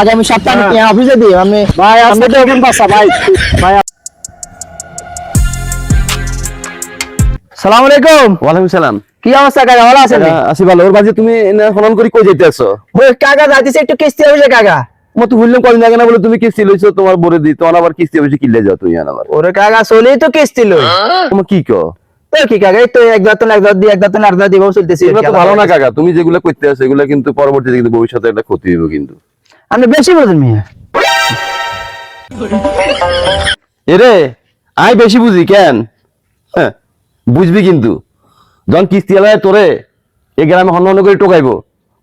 আগামী সপ্তাহে আমি। টিয়া অফিসে দিই। আমি ভাই আসলে তো ভাই ভাই সালাম আলাইকুম। ওয়ালাইকুম সালাম। কি অবস্থা কাকা? ভালো আছেন? আসি ভালো। ওর বাজে তুমি এনে হনন করে কই যাইতে আছো? ওই কাকা যাইতেছে একটু কিস্তি অফিসে কাকা। মই তো বললাম কদিন আগে না বলে তুমি কিস্তি লইছো তোমার বরে দি তোমার আবার কিস্তি অবশ্যই কিনলে যাও তুমি আবার। ওরে কাকা চলেই তো কিস্তি লই। তোমার কি কো তো কি কাকা এই তো এক দাঁতন এক দাঁত দিয়ে এক দাঁতন আর দাঁত দিয়ে চলতেছি। এগুলো তো ভালো না কাকা তুমি যেগুলো করতে আছো এগুলো কিন্তু পরবর্তীতে কিন্তু ভবিষ্যতে একটা ক্ষতি হইব কিন্তু। আপনি বেশি বোঝেন মিয়া এরে আই বেশি বুঝি কেন? বুঝবি কিন্তু। যখন কিস্তি এলায় তোরে এই গ্রামে হন্য হন্য করে টোকাইবো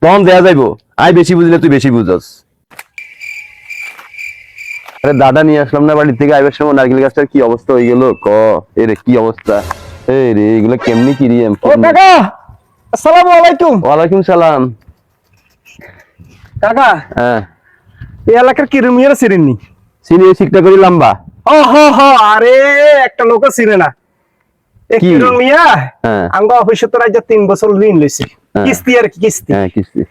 তখন দেয়া যাইবো আই বেশি বুঝলে তুই বেশি বুঝস। আরে দাদা নিয়ে আসলাম না বাড়ি থেকে আইবার সময় নারকেল গাছটার কি অবস্থা হয়ে গেল? ক এ রে কি অবস্থা? এই রে এগুলো কেমনি কি ও কাকা আসসালামু আলাইকুম। ওয়ালাইকুম সালাম। কাকা হ্যাঁ। এই এলাকার কিরমিয়ার চিনেননি চিনি শিকটা করি লম্বা। ও হো হো আরে একটা লোক চিনে না। কি? কিরমিয়া হ্যাঁ। আঙ্গ অফিসে তো রাজ্য তিন বছর ঋণ লইছে। হ্যাঁ। কিস্তি আর কি কিস্তি। হ্যাঁ কিস্তি।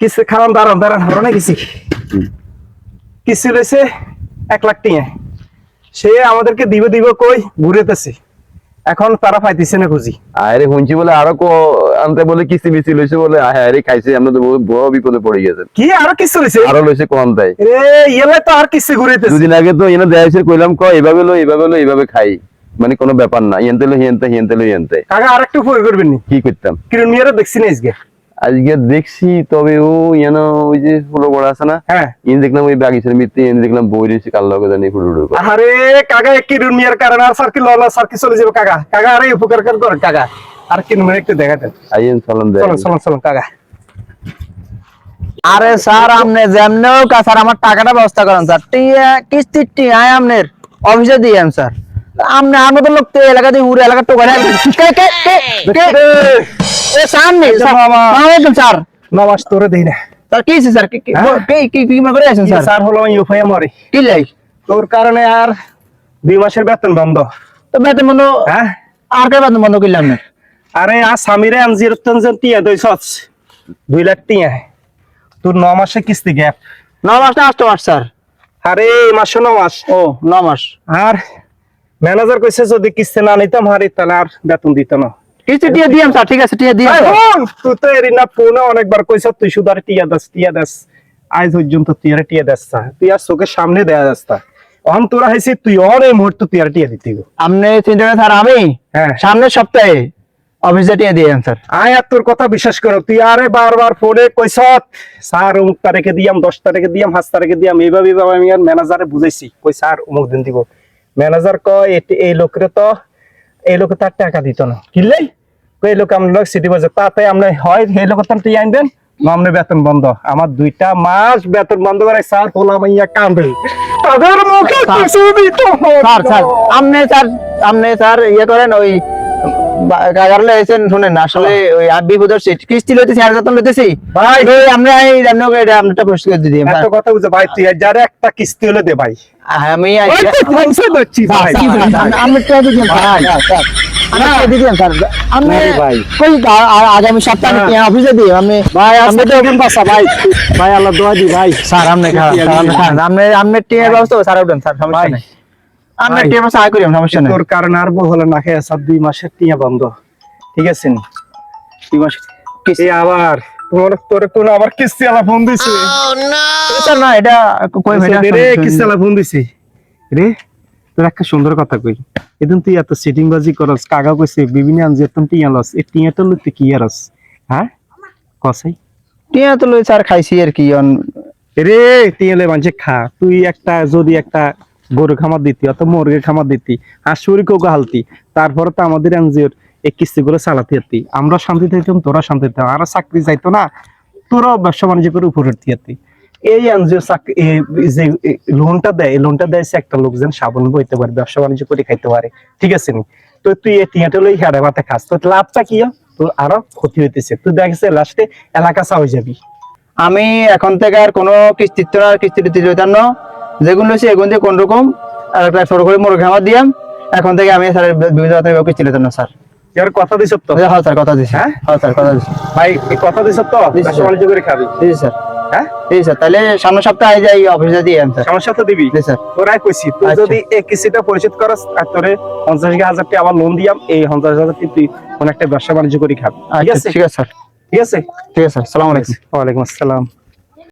কিস্তি খারান দাঁড়ান দাঁড়ান হলো না কিস্তি? কিস্তি লইছে এক লাখ টিয়া। সে আমাদেরকে দিবে দিব কই? ঘুরেতেছে। এখন তারা পাইতেছে না খুঁজি। আরে শুনছি বলে আরও আনতে বলে কিস্তি মিস্তি লইছে বলে আরে খাইছে আমরা তো বড়- বিপদে পড়ে গেছে। কি আরও কিস্তি লইছে? আরও লইছে কম তাই। রে ইয়েলে তো আর কিস্তি ঘুরাইতে দুদিন আগে তো এনে দেয়াইছে কইলাম ক এভাবে লো এভাবে লো এভাবে খাই। মানে কোনো ব্যাপার না এনতে লো হিয়েনতে হিয়েনতে লো হিয়েনতে কাকা আরেকটু ফোন করবেন কি করতাম? কিরণ মিয়ারে দেখছি না আজকে। আজকে দেখছি তবে ও যেন ওই যে ফুলো বড় আছে না? হ্যাঁ। ইন দেখলাম ওই বাগিচার মিত্তি ইন দেখলাম বই রয়েছে কাল লগে জানি ফুটো ফুটো আরে কাকা এক কিরণ মিয়ার কারণে? আর সার্কিল ললা সার্কিল চলে যাবে কাকা? কাকা আরে উপকার কর কর কাকা। আর কি মিয়ার একটু দেখা দেন। আইয়েন চলন দেয় চলুন চলুন চলুন কাকা। আরে স্যার আপনি যেমনি হোক স্যার আমার টাকাটা ব্যবস্থা করেন স্যার। টিয়া কিস্তি টিয়া আপনার অফিসে দিয়ে স্যার। আমার মতো লোক তো এলাকা দিয়ে উড়ে এলাকা তো করে কে কে কে? কে এ সামনে স্যার স্যার। নামাজ তোরে দেই না। স্যার কি স্যার? কি কি? কি কি করে আছেন স্যার? স্যার হলো আমি উপায় মরে কি লাই? তোর কারণে আর দুই মাসের বেতন বন্ধ। তো বেতন বন্ধ হ্যাঁ? আর কে বেতন বন্ধ করলাম না? আরে আর স্বামীরে আনজির তনজন টিয়া দুই সচ দুই লাখ টিয়া। তোর ন মাসে কিস্তি গ্যাপ। ন মাস না আষ্ট মাস স্যার। আরে এই মাসে ন মাস। ও ন মাস। আর ম্যানেজার কইছে যদি কিস্তি না নিতাম হারি তাহলে আর বেতন দিত না। কিস্তি টিয়া দিয়াম স্যার ঠিক আছে টিয়া দিয়াম। তুই তো এরি না ফোনে অনেকবার কইছ তুই শুধু আর টিয়া দাস টিয়া দাস। আজ পর্যন্ত তুই আর টিয়া দাস। তুই আর চোখের সামনে দেয়া দাস। অন তোরা হয়েছে তুই অন এই মুহূর্তে তুই আর টিয়া দিতে গো। আপনি চিন্তা স্যার আমি হ্যাঁ। সামনের সপ্তাহে অফিসে টিয়া দিয়াম স্যার। আয় আর তোর কথা বিশ্বাস করো তুই আরে বারবার ফোনে কইস স্যার অমুক তারিখে দিয়াম দশ তারিখে দিয়াম পাঁচ তারিখে দিয়াম। এইভাবে এইভাবে আমি আর ম্যানেজারে বুঝাইছি কই স্যার অমুক দিন দিব। ম্যানেজার কয় এই লোকের তো এই লোকে তার টাকা দিত না। কিনলেই এই লোক আমরা সিটি বাজার তাতে আমরা হয় এই লোক তুই আনবেন আমরা বেতন বন্ধ। আমার দুইটা মাস বেতন বন্ধ করে স্যার তোলা মাইয়া কান্দে তাদের মুখে কিছু দিত স্যার স্যার আপনি স্যার আপনি স্যার ইয়ে করেন ওই এসেন শুনেন আসলে ওই আবি বুধর সিট কিস্তি লইতেছি আর যত লইতেছি। ভাই। ওই আমরা এই জানো এটা আমরা প্রশ্ন করে দিই এত কথা বুঝে ভাই তুই যারে একটা কিস্তি হলে দে ভাই। আমি ওই ভাই আমি তো দিলাম ভাই আগামী সপ্তাহে হ্যাঁ। অফিসে দিই আমি ভাই তো ভাই। ভাই আল্লাহ দোয়া দি ভাই। স্যার আপনি খান আপনি আপনি আপনি টিয়ার ব্যবস্থা স্যার উঠেন স্যার সমস্যা ভাই। নেই। ভাই। টিয়ার ব্যবস্থা আয় করি সমস্যা নেই। তোর কারণে আর না খেয়ে সব দুই মাসের টিয়া বন্ধ। ঠিক আছে নি? দুই মাস আবার তোমার তোর কোন আবার কিস্তি আলা ফোন দিছে। স্যার না এটা কই ভাই রে কিস্তি আলা ফোন দিছে। রে তোর একটা সুন্দর কথা কই। এদিন তুই এত সিটিং বাজি করস কাগা কইছে বিভিন্ন আনজি তুমি টিয়া লস। এই টিয়াটা লইতে কি আরস হ্যাঁ? কসাই টিয়া তো লই স্যার খাইছি আর কি অন রে টিয়ালে মানুষে খা। তুই একটা যদি একটা গরু খামার দিতি অত মুরগির খামার দিতি হাঁসুরি কোকো হালতি তারপরে তো আমাদের এনজিওর এই কিস্তিগুলো চালাতে হতি। আমরা শান্তি থাকতাম তোরা শান্তি থাকতাম আর চাকরি যাইতো না, তোরাও ব্যবসা বাণিজ্য করে উপরে উঠতে হতি। এই এনজিও যে লোনটা দেয় লোনটা দেয় একটা লোকজন স্বাবলম্বী হইতে পারে, ব্যবসা বাণিজ্য করে খাইতে পারে। ঠিক আছে নি? তো তুই এই টিয়াটা লই হেড়ে মাথা খাস। তো লাভটা কি তোর আরও ক্ষতি হইতেছে। তুই দেখছে লাস্টে এলাকা চাওয়া যাবি। আমি এখন থেকে আর কোনো কিস্তিত্ব না কিস্তি টিস্তি লইতাম না। যেগুলো হচ্ছে এগুলো দিয়ে কোন রকম আর একটা ছোট করে মোর ঘামা দিয়াম। এখন থেকে আমি স্যার বিভিন্ন জাতের কিস্তি লইতাম না স্যার। এর কথা দিছ তো? হ্যাঁ স্যার কথা দিছি। হ্যাঁ? হ্যাঁ স্যার কথা দিছি। ভাই এই কথা দিছ তো? ব্যবসা বাণিজ্য করে খাবি। জি স্যার। হ্যাঁ? জি স্যার। তাহলে সামনের সপ্তাহে যাই অফিসে দিয়ে আম স্যার। তো দিবি? জি স্যার। তোরাই কইছি তুই আচ্ছা। যদি এই কিস্তিটা পরিশোধ করস আর তোরে পঞ্চাশ হাজার টাকা আবার লোন দিয়াম এই পঞ্চাশ হাজার টাকা তুই কোন একটা ব্যবসা বাণিজ্য করে খাবি। ঠিক আচ্ছা আছে? ঠিক আছে স্যার। ঠিক আছে? ঠিক আছে স্যার। সালাম আলাইকুম। ওয়ালাইকুম আসসালাম।